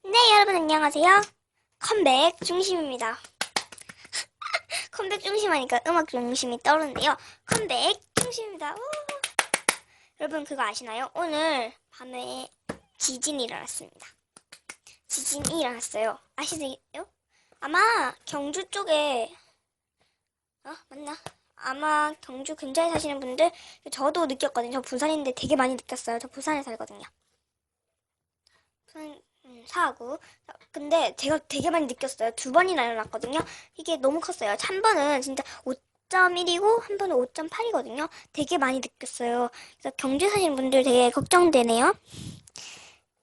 네, 여러분 안녕하세요. 컴백 중심입니다. 컴백 중심 하니까 음악 중심이 떠오르는데요. 컴백 중심입니다. 우! 여러분 그거 아시나요? 오늘 밤에 지진이 일어났습니다. 지진이 일어났어요. 아시나요? 아마 경주 쪽에 어 맞나? 아마 경주 근처에 사시는 분들 저도 느꼈거든요. 저 부산인데 되게 많이 느꼈어요. 저 부산에 살거든요. 부산 음, 사하고 근데 제가 되게 많이 느꼈어요. 두 번이나 일어났거든요. 이게 너무 컸어요. 한 번은 진짜 5.1이고 한 번은 5.8이거든요. 되게 많이 느꼈어요. 그래서 경주 사시는 분들 되게 걱정되네요.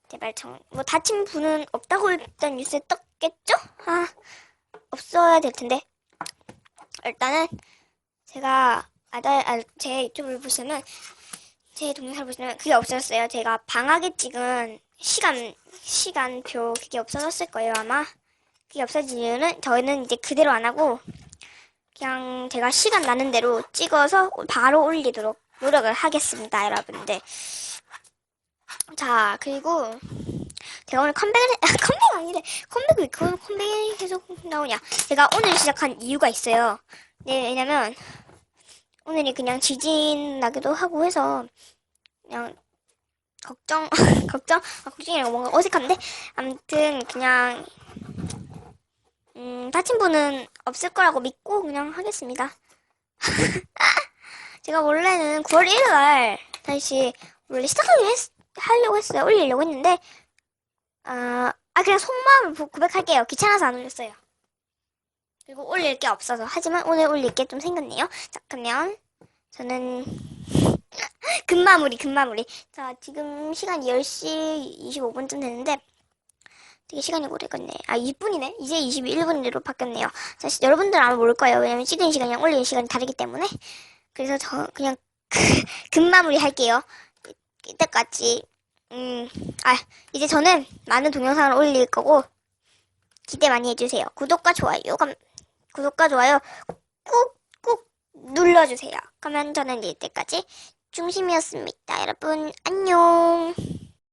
제발 정, 뭐 다친 분은 없다고 일단 뉴스에 떴겠죠? 아, 없어야 될 텐데. 일단은 제가 아달 아, 제 유튜브를 보시면 제 동영상을 보시면 그게 없어졌어요. 제가 방학에 찍은 시간 시간표 그게 없어졌을 거예요 아마. 그게 없어진 이유는 저희는 이제 그대로 안 하고 그냥 제가 시간 나는 대로 찍어서 바로 올리도록 노력을 하겠습니다, 여러분들. 자, 그리고 제가 오늘 컴백을 해, 아, 컴백 아니래. 컴백 왜그 컴백이 계속 나오냐? 제가 오늘 시작한 이유가 있어요. 네, 왜냐면 오늘이 그냥 지진 나기도 하고 해서 그냥 걱정 걱정 아, 걱정이라고 뭔가 어색한데 아무튼 그냥 음, 다친 분은 없을 거라고 믿고 그냥 하겠습니다. 제가 원래는 9월 1일 날 다시 원래 시작하려 했, 하려고 했어요. 올리려고 했는데 아, 아 그냥 속마음을 고- 고백할게요. 귀찮아서 안 올렸어요. 그리고 올릴 게 없어서 하지만 오늘 올릴 게 좀 생겼네요. 자 그러면 저는 금마무리 금마무리. 자 지금 시간이 10시 25분쯤 됐는데 되게 시간이 오래 갔네. 아 20분이네? 이제 21분으로 바뀌었네요. 자 시- 여러분들 아마 모를 거예요. 왜냐면 찍은 시간이랑 올리는 시간이 다르기 때문에. 그래서 저 그냥 금마무리 할게요. 이- 이때까지. 음 아 이제 저는 많은 동영상을 올릴 거고 기대 많이 해주세요. 구독과 좋아요 감, 구독과 좋아요 꾹 꾹 눌러주세요. 그러면 저는 이때까지 중심이었습니다. 여러분, 안녕.